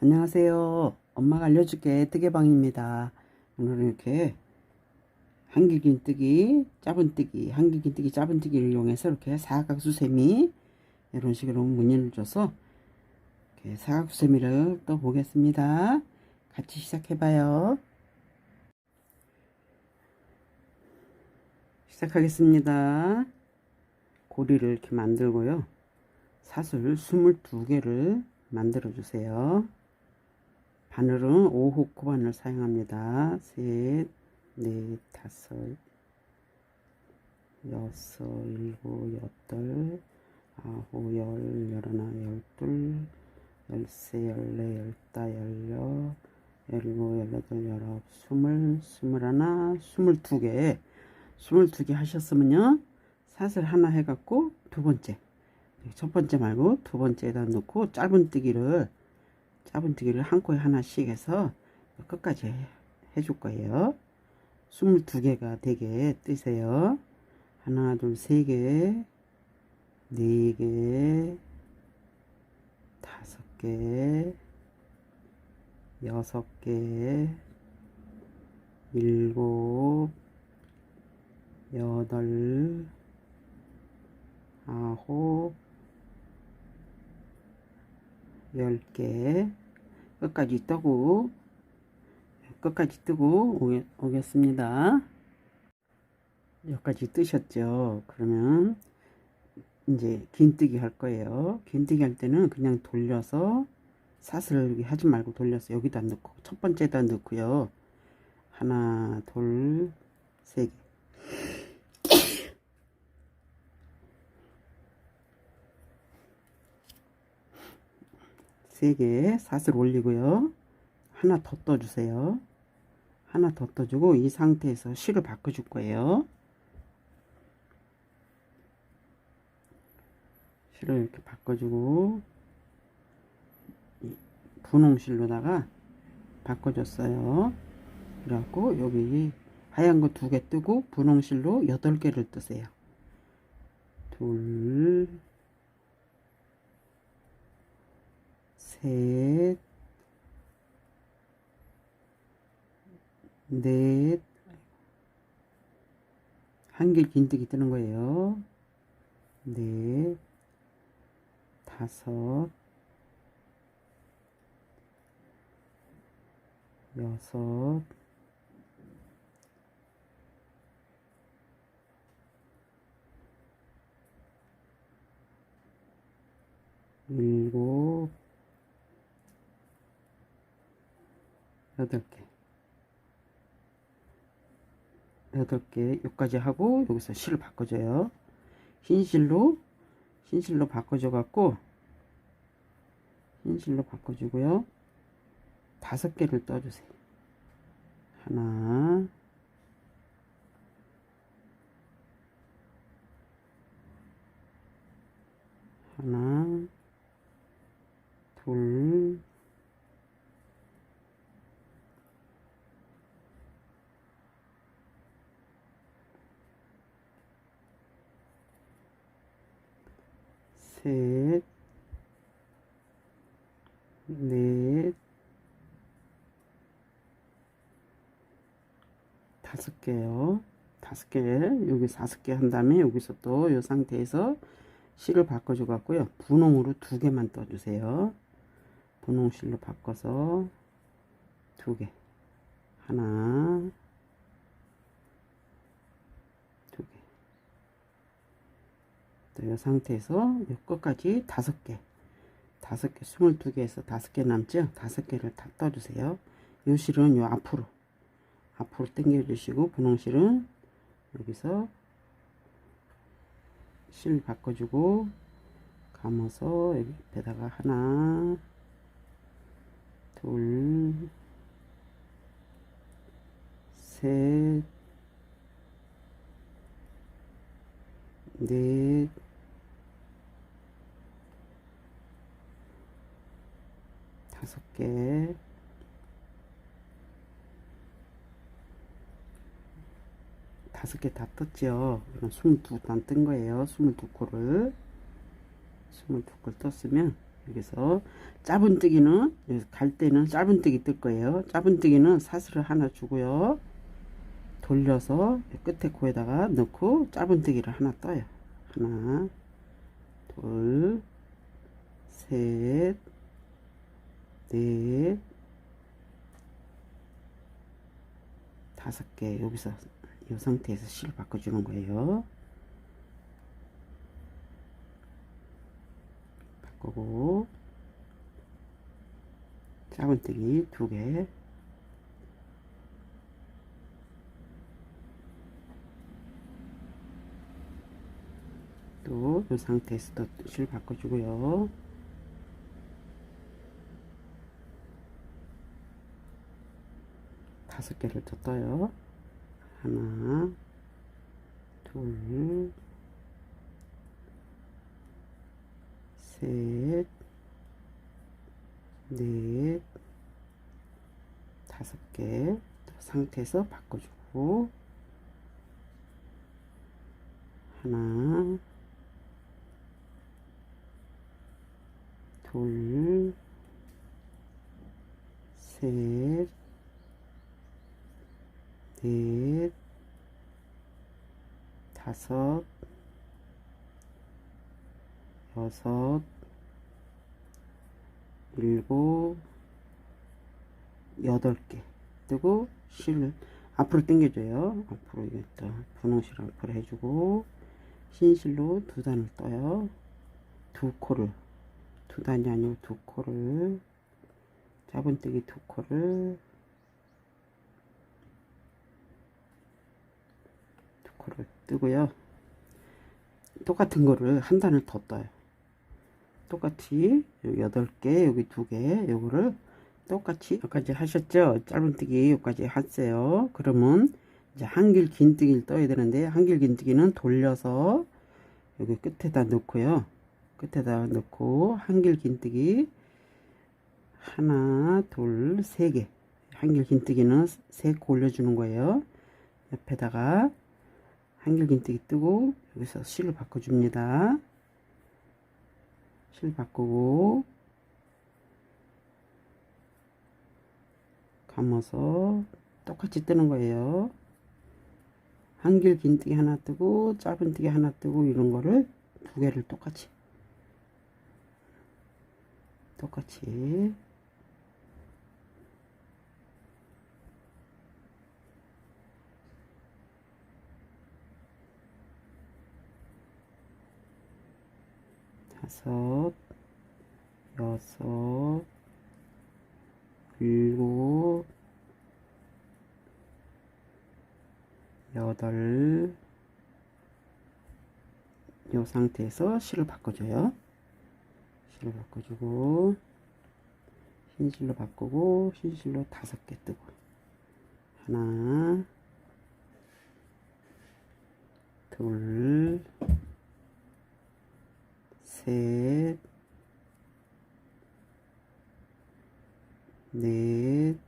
안녕하세요. 엄마가 알려줄게 뜨개방입니다. 오늘은 이렇게 한길긴 뜨기, 짧은 뜨기, 한길긴 뜨기, 짧은 뜨기를 이용해서 이렇게 사각수세미 이런 식으로 무늬를 줘서 이렇게 사각수세미를 또 보겠습니다. 같이 시작해봐요. 시작하겠습니다. 고리를 이렇게 만들고요. 사슬 22개를 만들어 주세요. 바늘은 5호 코바늘 사용합니다. 셋, 넷, 다섯, 여섯, 일곱, 여덟, 아홉, 열, 열하나, 열둘, 열세, 열네, 열다, 열여, 열일곱, 열여덟, 열아홉, 스물, 스물하나, 스물두 개. 스물두 개 하셨으면요. 사슬 하나 해갖고 두 번째. 첫 번째 말고 두 번째에다 넣고 짧은 뜨기를 짧은뜨기를 한 코에 하나씩 해서 끝까지 해줄 거예요. 22개가 되게 뜨세요. 하나, 둘, 세 개, 네 개, 다섯 개, 여섯 개, 일곱, 여덟, 아홉, 열 개 끝까지 뜨고 끝까지 뜨고 오겠, 오겠습니다. 여기까지 뜨셨죠? 그러면 이제 긴뜨기 할 거예요. 긴뜨기 할 때는 그냥 돌려서 사슬을 하지 말고 돌려서 여기다 넣고 첫 번째다 넣고요. 하나, 둘, 세 개. 세개 사슬 올리고요. 하나 더 떠주세요. 하나 더 떠주고 이 상태에서 실을 바꿔줄 거예요. 실을 이렇게 바꿔주고 이 분홍실로다가 바꿔줬어요. 그래갖고 여기 하얀 거 두 개 뜨고 분홍실로 여덟 개를 뜨세요. 둘, 셋, 넷, 한길 긴뜨기 뜨는 거예요. 넷, 다섯, 여섯, 일곱, 여덟 개. 여덟 개, 여기까지 하고, 여기서 실을 바꿔줘요. 흰 실로, 흰 실로 바꿔줘 갖고, 흰 실로 바꿔주고요. 다섯 개를 떠주세요. 하나, 하나, 둘, 셋, 넷, 다섯 개요. 다섯 개, 여기 다섯 개 한 다음에 여기서 또 이 상태에서 실을 바꿔줘 갖고요. 분홍으로 두 개만 떠주세요. 분홍 실로 바꿔서 두 개. 하나, 두 개. 또 이 상태에서 이 끝까지 다섯 개. 다섯 개, 스물두 개에서 다섯 개 남죠? 다섯 개를 다 떠주세요. 요 실은 요 앞으로. 앞으로 당겨 주시고, 분홍 실은 여기서 실 바꿔주고, 감아서 여기 옆에다가 하나, 둘, 셋, 넷, 다섯 개, 다섯 개 다 떴죠. 그럼 22단 뜬 거예요. 22코를. 22코를 떴으면 여기서 짧은뜨기는 여기서 갈 때는 짧은뜨기 뜰 거예요. 짧은뜨기는 사슬을 하나 주고요. 돌려서 끝에 코에다가 넣고 짧은뜨기를 하나 떠요. 하나, 둘, 셋, 넷, 다섯 개 여기서 이 상태에서 실 바꿔주는 거예요. 바꾸고 짧은뜨기 두 개. 또이 상태에서 또실 바꿔주고요. 다섯 개를 더 떠요. 하나, 둘, 셋, 넷, 다섯 개. 또 상태에서 바꿔주고, 하나, 둘, 셋, 넷, 다섯, 여섯, 일곱, 여덟 개 뜨고 실 앞으로 당겨줘요. 앞으로 이겼다. 분홍실 앞으로 해주고 신실로 두 단을 떠요. 두 코를 두 단이 아니고 두 코를 짧은 뜨기 두 코를 두 코를 뜨고요. 똑같은 거를 한 단을 더 떠요. 똑같이 여기 여덟 개 여기 두개 요거를 똑같이 여기까지 하셨죠? 짧은뜨기 여기까지 했어요. 그러면 이제 한길 긴뜨기를 떠야 되는데 한길 긴뜨기는 돌려서 여기 끝에다 넣고요. 끝에다 넣고 한길 긴뜨기 하나 둘 세 개. 한길 긴뜨기는 세 개 올려주는 거예요. 옆에다가 한길 긴뜨기 뜨고 여기서 실을 바꿔줍니다 실 바꾸고 감아서 똑같이 뜨는 거예요. 한길 긴뜨기 하나 뜨고 짧은뜨기 하나 뜨고 이런 거를 두 개를 똑같이 똑같이 다섯, 여섯, 일곱, 여덟, 이 상태에서 실을 바꿔줘요. 실을 바꿔주고, 흰 실로 바꾸고, 흰 실로 다섯 개 뜨고, 하나, 둘, 셋, 넷,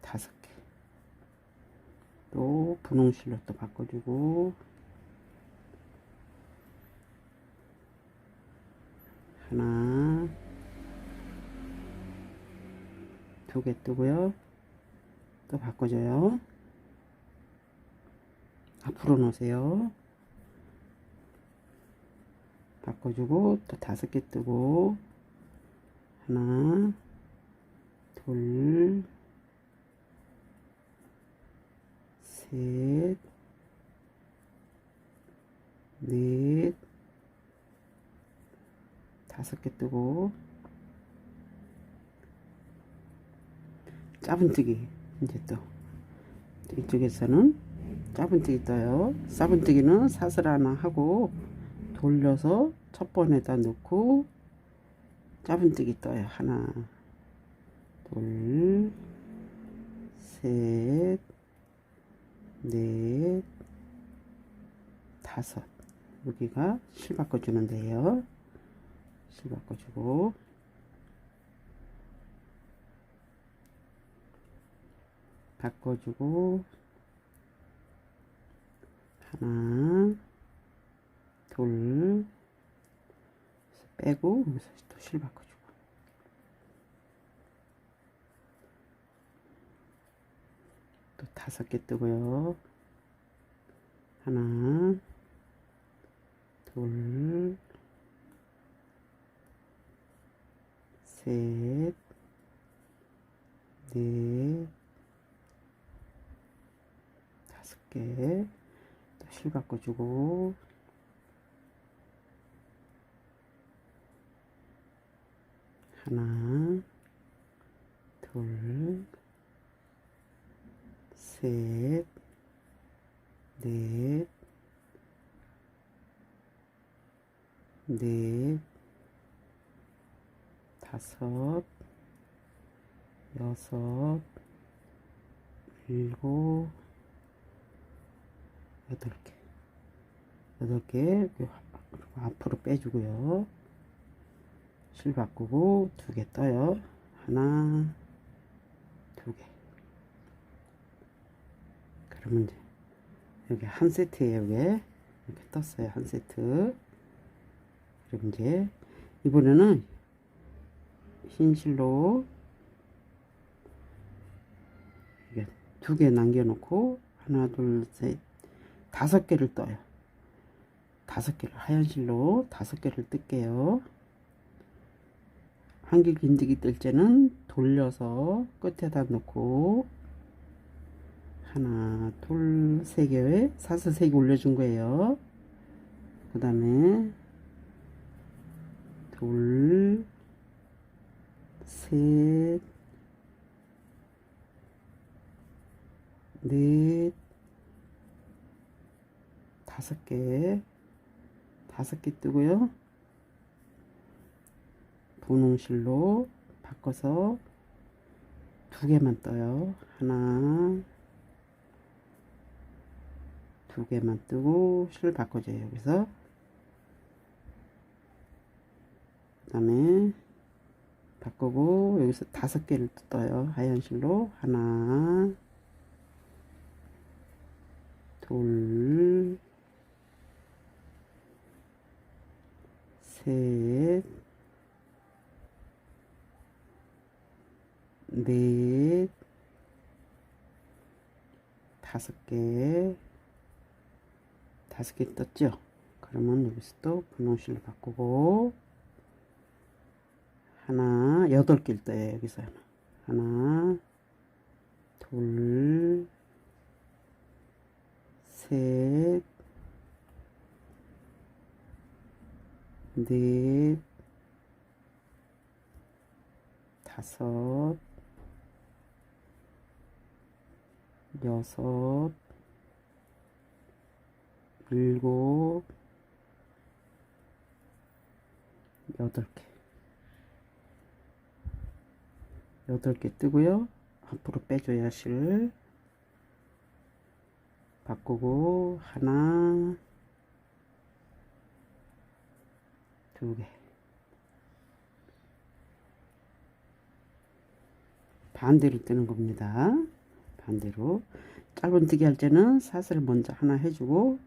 다섯 개. 또 분홍실로 또 바꿔주고 하나, 두 개 뜨고요. 또 바꿔줘요. 앞으로 놓으세요. 바꿔주고 또 다섯 개 뜨고 하나 둘 셋, 넷, 다섯 개 뜨고, 짧은뜨기, 이제 또, 이쪽에서는 짧은뜨기 떠요. 짧은뜨기는 사슬 하나 하고, 돌려서 첫 번에다 넣고, 짧은뜨기 떠요. 하나, 둘, 셋, 넷, 다섯. 여기가 실 바꿔주면 돼요. 실 바꿔주고. 바꿔주고. 하나, 둘, 빼고 여기서 또 실 바꿔주고. 또 다섯 개 뜨고요. 하나 둘 셋, 넷, 다섯 개, 또 실 바꿔주고, 하나, 둘, 셋, 넷, 넷, 다섯, 여섯, 일곱, 여덟 개. 여덟 개, 앞으로 빼주고요. 실 바꾸고 두 개 떠요. 하나, 두 개. 그러면 이제 여기 한 세트예요, 이게. 이렇게 떴어요, 한 세트. 그럼 이제 이번에는 흰 실로 이게 두 개 남겨 놓고 하나 둘 셋 다섯 개를 떠요 다섯 개를 하얀 실로 다섯 개를 뜰게요 한길 긴지기 뜰 때는 돌려서 끝에다 놓고 하나 둘 세 개에 사슬 세 개 올려준 거예요 그 다음에 둘 셋, 넷, 다섯 개, 다섯 개 뜨고요. 분홍실로 바꿔서 두 개만 떠요. 하나, 두 개만 뜨고 실 바꿔줘요. 여기서. 그 다음에 바꾸고 여기서 다섯 개를 떠요 하얀 실로 하나 둘 셋 넷 다섯 개 다섯 개 떴죠? 그러면 여기서 또 분홍실로 바꾸고 하나 여덟 개를 떠요 여기서 하나 둘 셋, 넷, 다섯, 여섯, 일곱, 여덟 개. 여덟 개 뜨고요. 앞으로 빼줘야 실. 바꾸고 하나 두 개. 반대로 뜨는 겁니다. 반대로. 짧은뜨기 할 때는 사슬 먼저 하나 해주고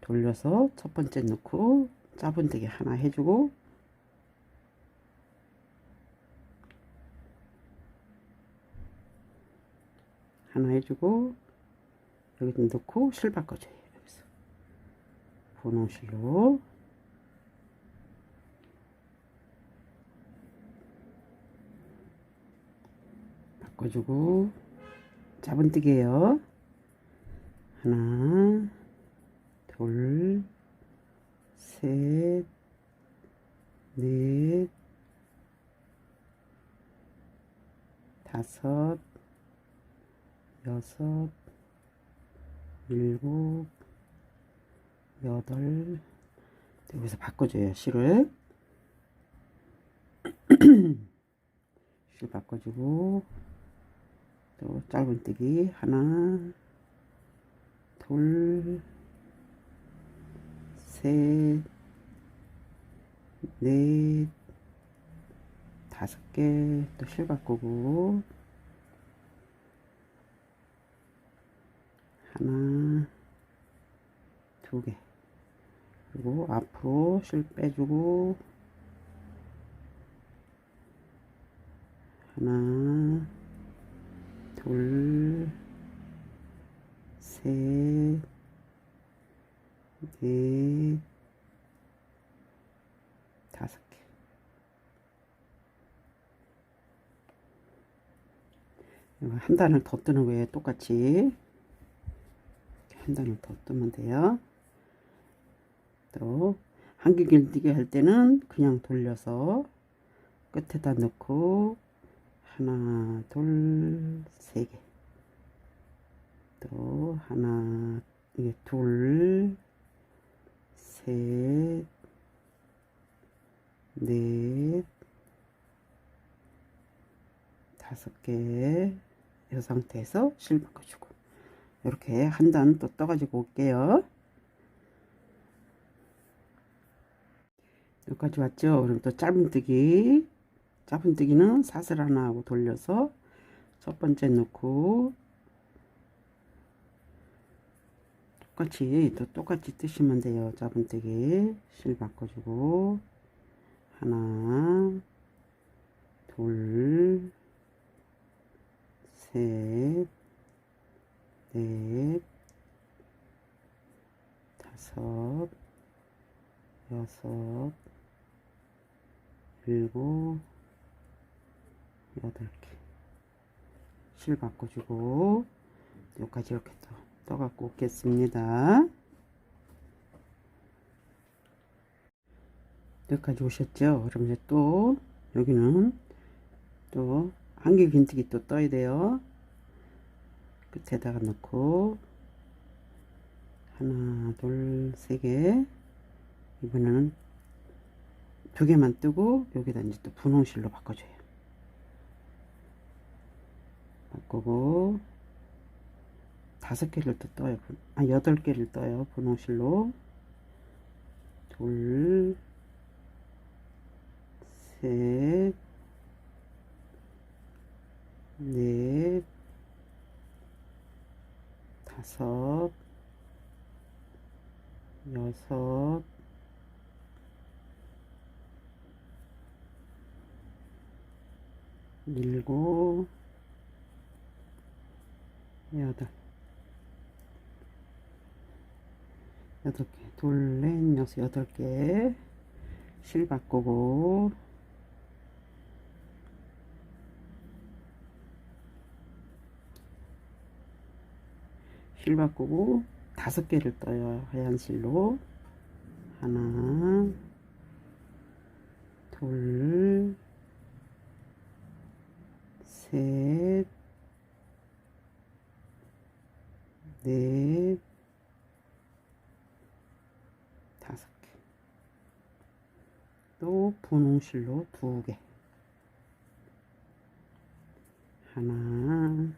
돌려서 첫 번째 넣고 짧은뜨기 하나 해주고 하나 해주고 여기 넣고 실 바꿔줘요. 여기서. 분홍실로 바꿔주고 잡은뜨기예요 하나 둘셋넷 다섯 여섯, 일곱, 여덟, 여기서 바꿔줘요, 실을. 실 바꿔주고, 또 짧은뜨기 하나, 둘, 셋, 넷, 다섯 개, 또 실 바꾸고, 하나, 두 개. 그리고 앞으로 실 빼주고 하나 둘 셋, 넷, 다섯 개. 한 단을 더 뜨는 거예요. 똑같이. 한 단을 더 뜨면 돼요. 또, 한길 길뛰기 할 때는 그냥 돌려서 끝에다 넣고, 하나, 둘, 세 개. 또 하나 이게 둘, 셋, 넷, 다섯 개. 이 상태에서 실 바꿔주고 이렇게 한 단 또 떠가지고 올게요. 여기까지 왔죠? 그럼 또 짧은뜨기 짧은뜨기는 사슬 하나 하고 돌려서 첫 번째 넣고 똑같이 또 똑같이 뜨시면 돼요. 짧은뜨기 실 바꿔주고 하나 둘 셋, 넷, 다섯, 여섯, 일곱, 여덟 개. 실 바꿔주고, 여기까지 이렇게 또 떠갖고 오겠습니다. 여기까지 오셨죠? 그럼 이제 또, 여기는 또, 한길 긴뜨기 또 떠야 돼요. 끝에다가 넣고, 하나, 둘, 세 개. 이번에는 두 개만 뜨고, 여기다 이제 또 분홍실로 바꿔줘요. 바꾸고, 다섯 개를 또 떠요. 아, 여덟 개를 떠요. 분홍실로. 둘, 셋, 넷, 다섯, 여섯, 일곱, 여덟, 여덟 개, 둘, 넷, 여섯, 여덟 개, 실 바꾸고, 실 바꾸고 다섯 개를 떠요. 하얀 실로. 하나, 둘, 셋, 넷, 다섯 개. 또 분홍실로 두 개. 하나,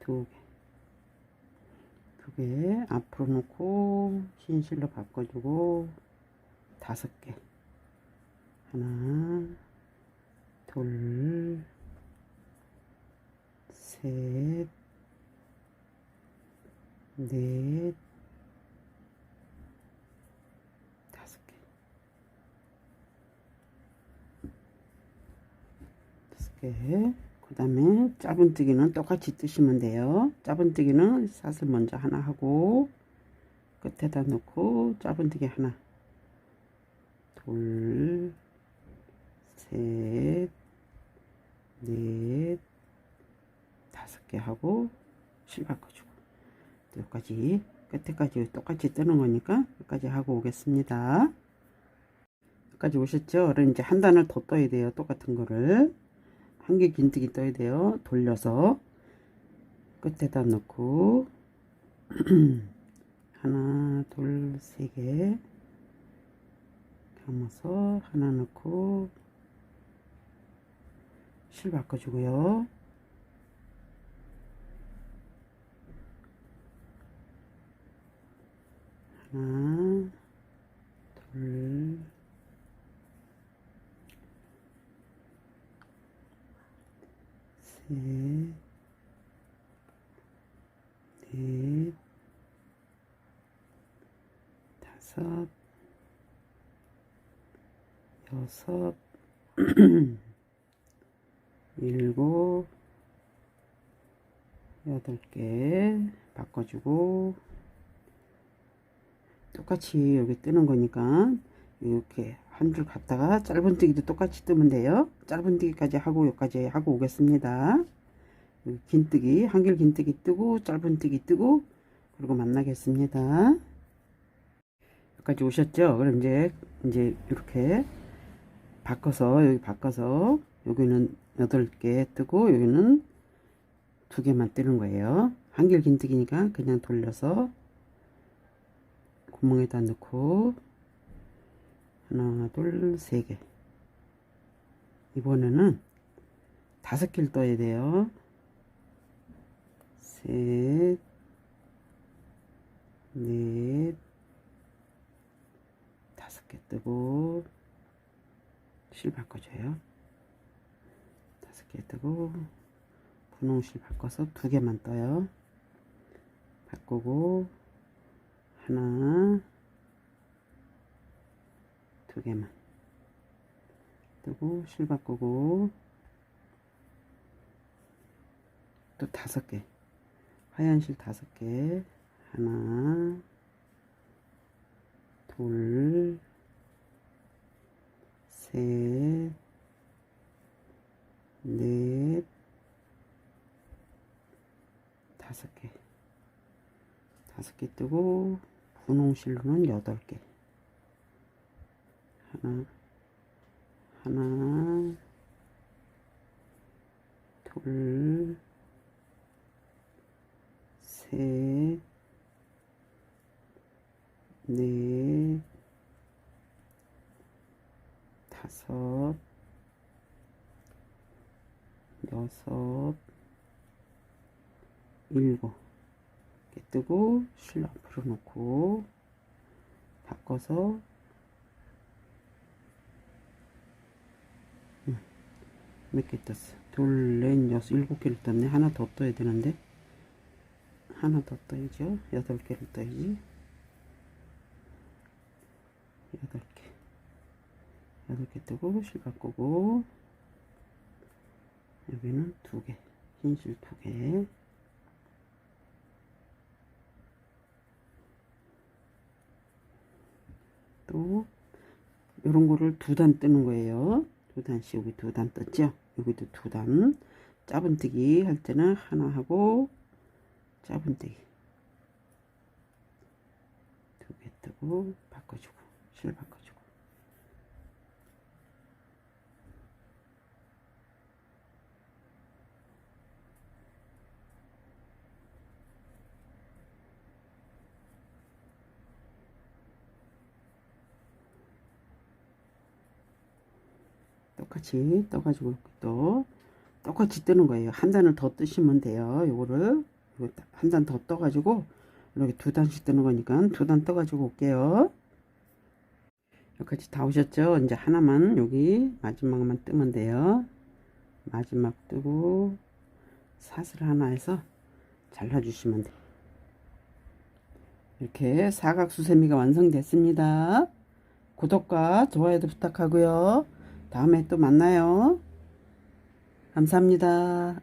두 개. 두 개 앞으로 놓고 흰 실로 바꿔주고 다섯 개 하나 둘 셋, 넷, 다섯 개. 다섯 개. 그 다음에 짧은뜨기는 똑같이 뜨시면 돼요. 짧은뜨기는 사슬 먼저 하나 하고 끝에다 놓고 짧은뜨기 하나 둘 셋, 넷, 다섯 개 하고 실 바꿔주고 여기까지 끝에까지 똑같이 뜨는 거니까 여기까지 하고 오겠습니다. 여기까지 오셨죠? 그럼 이제 한 단을 더 떠야 돼요. 똑같은 거를. 한 개 긴뜨기 떠야 돼요. 돌려서 끝에다 넣고 하나, 둘, 세 개 감아서 하나 넣고 실 바꿔주고요. 하나, 둘, 셋, 넷, 다섯, 여섯, 일곱, 여덟 개 바꿔주고 똑같이 여기 뜨는 거니까 이렇게 한줄 갖다가 짧은뜨기도 똑같이 뜨면 돼요. 짧은뜨기까지 하고 여기까지 하고 오겠습니다. 긴뜨기 한길 긴뜨기 뜨고 짧은뜨기 뜨고 그리고 만나겠습니다. 여기까지 오셨죠? 그럼 이제 이제 이렇게 바꿔서 여기 바꿔서 여기는 8개 뜨고 여기는 두 개만 뜨는 거예요. 한길 긴뜨기니까 그냥 돌려서 구멍에다 넣고 하나, 둘, 세 개. 이번에는 다섯 개를 떠야 돼요. 셋, 넷, 다섯 개 뜨고 실 바꿔줘요. 다섯 개 뜨고 분홍실 바꿔서 두 개만 떠요. 바꾸고 하나 두 개만. 뜨고 실 바꾸고. 또 다섯 개. 하얀 실 다섯 개. 하나 둘 셋, 넷, 다섯 개. 다섯 개 뜨고, 분홍실로는 여덟 개. 하나, 하나, 둘, 셋, 넷, 다섯, 여섯, 일곱. 이렇게 뜨고, 실 앞으로 놓고, 바꿔서, 음, 몇개 떴어? 둘, 넷, 여섯, 일곱 개를 떴네. 하나 더 떠야 되는데. 하나 더 떠야죠. 여덟 개를 떠야지. 여덟 개. 여덟 개 뜨고 실 바꾸고 여기는 두 개, 흰실 두 개. 또 이런 거를 두 단 뜨는 거예요. 두 단씩 여기 두 단 떴죠? 여기도 두 단. 짧은뜨기 할 때는 하나 하고 짧은뜨기 두 개 뜨고 바꿔주고 실 바꿔주고 똑같이 떠가지고 또 똑같이 뜨는 거예요. 한 단을 더 뜨시면 돼요. 요거를 한 단 더 떠가지고 이렇게 두 단씩 뜨는 거니까 두 단 떠가지고 올게요. 여기까지 다 오셨죠? 이제 하나만 여기 마지막만 뜨면 돼요. 마지막 뜨고 사슬 하나 해서 잘라주시면 돼요. 이렇게 사각수세미가 완성됐습니다. 구독과 좋아요도 부탁하고요. 다음에 또 만나요. 감사합니다.